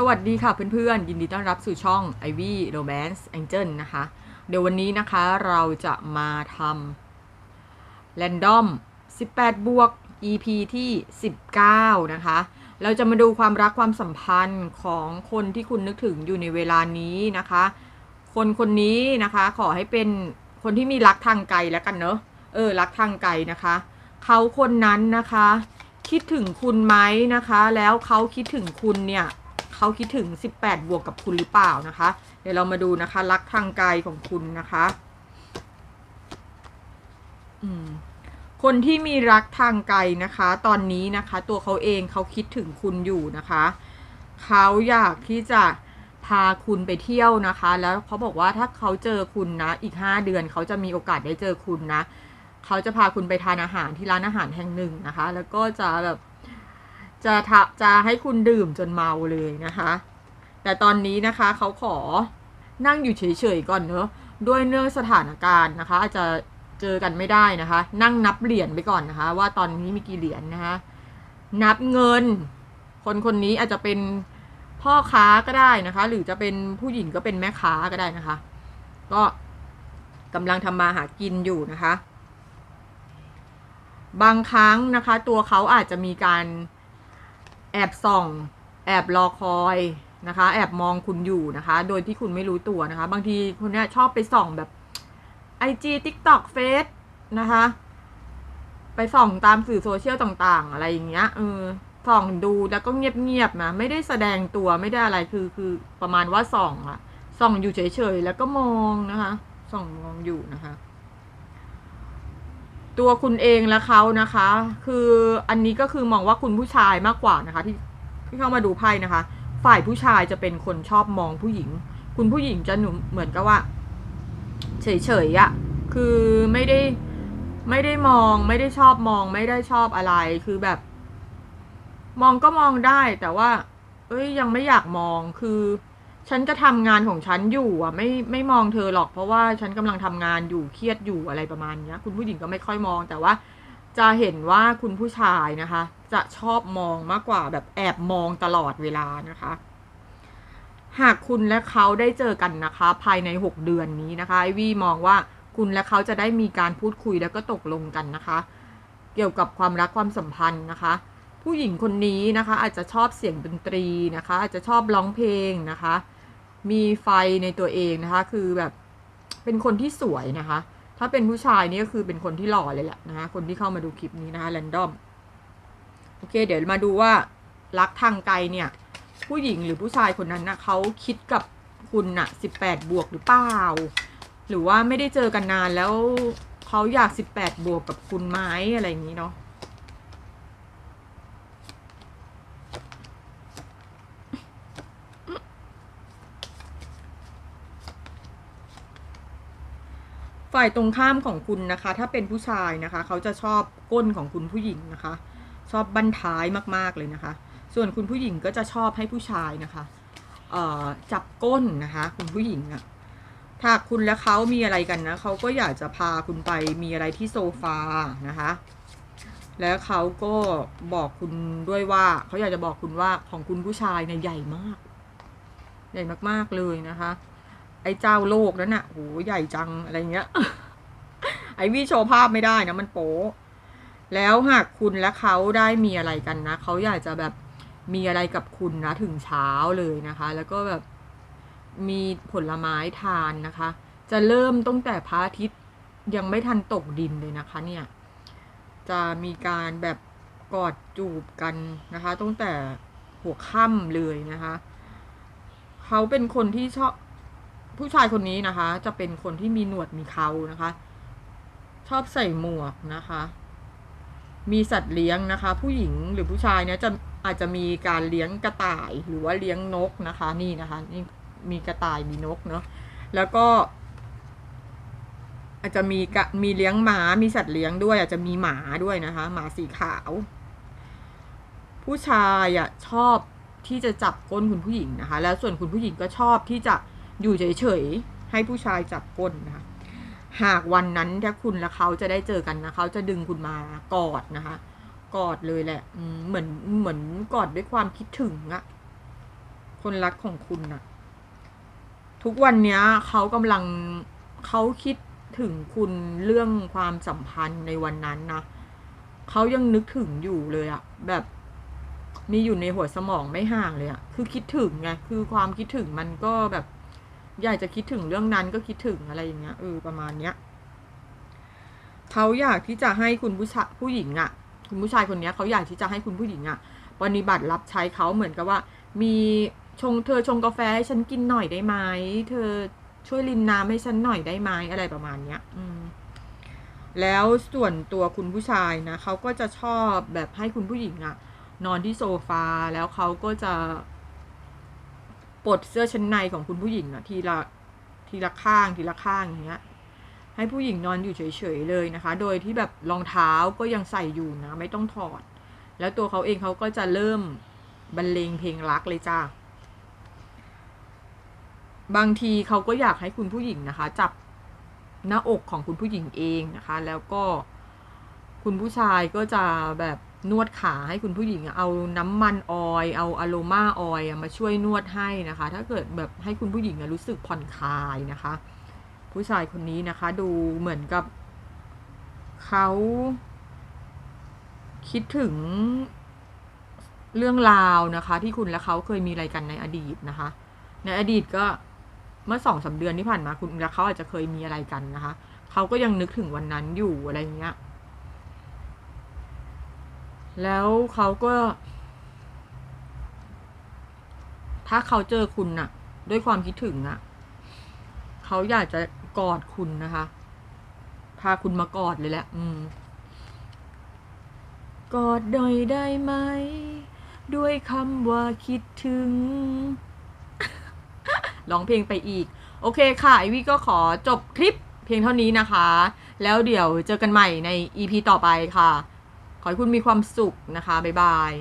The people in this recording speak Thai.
สวัสดีค่ะเพื่อนๆ ยินดีต้อนรับสู่ช่อง Ivy Romance Angel นะคะ เดี๋ยววันนี้นะคะเราจะมาทำ Random 18 บวก EP ที่ 19 นะคะ เราจะมาดูความรักความสัมพันธ์ของคนที่คุณนึกถึงอยู่ในเวลานี้นะคะ คนคนนี้นะคะขอให้เป็นคนที่มีรักทางไกลแล้วกันเนอะเออรักทางไกลนะคะ เขาคนนั้นนะคะ คิดถึงคุณไหมนะคะ แล้วเขาคิดถึงคุณเนี่ย เขาคิดถึง 18 บวกกับคุณหรือเปล่านะคะ เดี๋ยวเรามาดูนะคะ รักทางไกลของคุณนะคะอืมคนที่มีรักทางไกลนะคะ ตอนนี้นะคะ ตัวเขาเองเขาคิดถึงคุณอยู่นะคะ เขาอยากที่จะพาคุณไปเที่ยวนะคะ แล้วเขาบอกว่าถ้าเขาเจอคุณนะ อีก 5 เดือนเขาจะมีโอกาสได้เจอคุณนะ เขาจะพาคุณไปทานอาหารที่ร้านอาหารแห่งหนึ่งนะคะ แล้วก็จะแบบ จะทะจะให้คุณดื่มจนเมาเลยนะคะ แต่ตอนนี้นะคะเขาขอนั่งอยู่เฉยๆก่อนเนอะด้วยเนื่องสถานการณ์นะคะ อาจจะเจอกันไม่ได้นะคะ นั่งนับเหรียญไปก่อนนะคะ ว่าตอนนี้มีกี่เหรียญนะคะ นับเงิน คนคนนี้อาจจะเป็นพ่อค้าก็ได้นะคะ หรือจะเป็นผู้หญิงก็เป็นแม่ค้าก็ได้นะคะ ก็กำลังทำมาหากินอยู่นะคะ บางครั้งนะคะ ตัวเขาอาจจะมีการ แอบส่อง แอบรอคอยนะคะ แอบมองคุณอยู่นะคะ โดยที่คุณไม่รู้ตัวนะคะ บางทีคนเนี้ยชอบไปส่องแบบ IG TikTok Face นะคะ ไปส่องตามสื่อโซเชียลต่างๆ อะไรอย่างเงี้ยเออส่องดูแล้วก็เงียบๆนะไม่ได้แสดงตัวไม่ได้อะไรคือคือประมาณว่าส่องอะส่องอยู่เฉยๆแล้วก็มองนะคะ ส่องมองอยู่นะคะ ตัวคุณเองและเขานะคะ คืออันนี้ก็คือมองว่าคุณผู้ชายมากกว่านะคะ ที่ที่เข้ามาดูไพ่นะคะ ฝ่ายผู้ชายจะเป็นคนชอบมองผู้หญิง คุณผู้หญิงจะหนุเหมือนกับว่า เฉยๆอะ่ะคือไม่ได้ไม่ได้มองไม่ได้ชอบมอง ไม่ได้ชอบอะไรคือแบบ มองก็มองได้แต่ว่า เอ้ยยังไม่อยากมองคือ ฉันจะทำงานของฉันอยู่อะ ไม่ไม่มองเธอหรอกเพราะว่าฉันกำลังทำงานอยู่เครียดอยู่อะไรประมาณเนี้ย คุณผู้หญิงก็ไม่ค่อยมองแต่ว่า จะเห็นว่าคุณผู้ชายนะคะ จะชอบมองมากกว่าแบบแอบมองตลอดเวลานะคะ หากคุณและเขาได้เจอกันนะคะ ภายใน 6 เดือนนี้นะคะไอวี่มองว่าคุณและเขาจะได้มีการพูดคุยแล้วก็ตกลงกันนะคะ เกี่ยวกับความรักความสัมพันธ์นะคะ ผู้หญิงคนนี้นะคะ อาจจะชอบเสียงดนตรีนะคะ อาจจะชอบร้องเพลงนะคะ มีไฟในตัวเองนะคะ คือแบบเป็นคนที่สวยนะคะ ถ้าเป็นผู้ชายนี่ก็คือเป็นคนที่หล่อเลยแหละนะคะ คนที่เข้ามาดูคลิปนี้นะคะแรนดอม โอเค เดี๋ยวมาดูว่ารักทางไกลเนี่ย ผู้หญิงหรือผู้ชายคนนั้นนะเขาคิดกับคุณน่ะสิบแปดบวกหรือเปล่า หรือว่าไม่ได้เจอกันนานแล้วเขาอยากสิบแปดบวกกับคุณไหมอะไรอย่างนี้เนาะ ฝ่ายตรงข้ามของคุณนะคะ ถ้าเป็นผู้ชายนะคะ เขาจะชอบก้นของคุณผู้หญิงนะคะ ชอบบั้นท้ายมากๆเลยนะคะ ส่วนคุณผู้หญิงก็จะชอบให้ผู้ชายนะคะจับก้นนะคะ คุณผู้หญิงอะถ้าคุณและเขามีอะไรกันนะเขาก็อยากจะพาคุณไปมีอะไรที่โซฟานะคะ แล้วเขาก็บอกคุณด้วยว่า เขาอยากจะบอกคุณว่าของคุณผู้ชายเนี่ยใหญ่มาก ใหญ่มากๆเลยนะคะ ไอ้เจ้าโลกนั้นน่ะโหใหญ่จังอะไรเงี้ย ไอวี่โชว์ภาพไม่ได้นะมันโป๊แล้วหากคุณและเขาได้มีอะไรกันนะเขาอยากจะแบบมีอะไรกับคุณนะถึงเช้าเลยนะคะ แล้วก็แบบมีผลไม้ทานนะคะ จะเริ่มตั้งแต่พระอาทิตย์ยังไม่ทันตกดินเลยนะคะเนี่ย จะมีการแบบกอดจูบกันนะคะตั้งแต่หัวค่ำเลยนะคะ เขาเป็นคนที่ชอบ ผู้ชายคนนี้นะคะ จะเป็นคนที่มีหนวดมีเขานะคะ ชอบใส่หมวกนะคะ มีสัตว์เลี้ยงนะคะ ผู้หญิงหรือผู้ชายเนี่ยจะอาจจะมีการเลี้ยงกระต่ายหรือว่าเลี้ยงนกนะคะ นี่นะคะ นี่มีกระต่ายมีนกเนาะแล้วก็ อาจจะมีกมีเลี้ยงหมามีสัตว์เลี้ยงด้วย อาจจะมีหมาด้วยนะคะ หมาสีขาว ผู้ชายอะชอบที่จะจับก้นคุณผู้หญิงนะคะ แล้วส่วนคุณผู้หญิงก็ชอบที่จะ อยู่เฉยๆ ให้ผู้ชายจับก้นนะคะ หากวันนั้นถ้าคุณและเขาจะได้เจอกันนะเขาจะดึงคุณมากอดนะคะ กอดเลยแหละเหมือนเหมือนกอดด้วยความคิดถึงอะคนรักของคุณน่ะทุกวันเนี้ยเขากำลังเขาคิดถึงคุณเรื่องความสัมพันธ์ในวันนั้นนะเขายังนึกถึงอยู่เลยอะแบบมีอยู่ในหัวสมองไม่ห่างเลยอะคือคิดถึงไง คือความคิดถึงมันก็แบบ อยากจะคิดถึงเรื่องนั้นก็คิดถึงอะไรอย่างเงี้ยเออประมาณเนี้ยเขาอยากที่จะให้คุณผู้ชายผู้หญิงอะคุณผู้ชายคนเนี้ยเขาอยากที่จะให้คุณผู้หญิงอะปฏิบัติรับใช้เขาเหมือนกับว่า มีชงเธอชงกาแฟให้ฉันกินหน่อยได้ไหมเธอช่วยรินน้ำให้ฉันหน่อยได้ไหมอะไรประมาณเนี้ย อืมแล้วส่วนตัวคุณผู้ชายนะเขาก็จะชอบแบบให้คุณผู้หญิงอะนอนที่โซฟาแล้วเขาก็จะ ปลดเสื้อชั้นในของคุณผู้หญิงอะทีละทีละข้างทีละข้างอย่างเงี้ย ให้ผู้หญิงนอนอยู่เฉยๆเลยนะคะ โดยที่แบบรองเท้าก็ยังใส่อยู่นะ ไม่ต้องถอด แล้วตัวเขาเองเขาก็จะเริ่มบรรเลงเพลงรักเลยจ้าบางทีเขาก็อยากให้คุณผู้หญิงนะคะ จับหน้าอกของคุณผู้หญิงเองนะคะ แล้วก็คุณผู้ชายก็จะแบบ นวดขาให้คุณผู้หญิงเอาน้ำมันออยเอาอะโลมาออยมาช่วยนวดให้นะคะ ถ้าเกิดแบบให้คุณผู้หญิงรู้สึกผ่อนคลายนะคะ ผู้ชายคนนี้นะคะดูเหมือนกับเขาคิดถึงเรื่องราวนะคะ ที่คุณและเขาเคยมีอะไรกันในอดีตนะคะ ในอดีตก็เมื่อสองสาเดือนที่ผ่านมาคุณและเขาอาจจะเคยมีอะไรกันนะคะ เขาก็ยังนึกถึงวันนั้นอยู่อะไรเงี้ย แล้วเขาก็ ถ้าเขาเจอคุณน่ะ ด้วยความคิดถึงอะ เขาอยากจะกอดคุณนะคะ พาคุณมากอดเลยแหละ อืม กอดหน่อยได้ไหม ด้วยคำว่าคิดถึง ร้องเพลงไปอีก โอเคค่ะ ไอวี่ก็ขอจบคลิปเพียงเท่านี้นะคะ แล้วเดี๋ยวเจอกันใหม่ใน EP ต่อไปค่ะ ให้คุณมีความสุขนะคะ บ๊ายบาย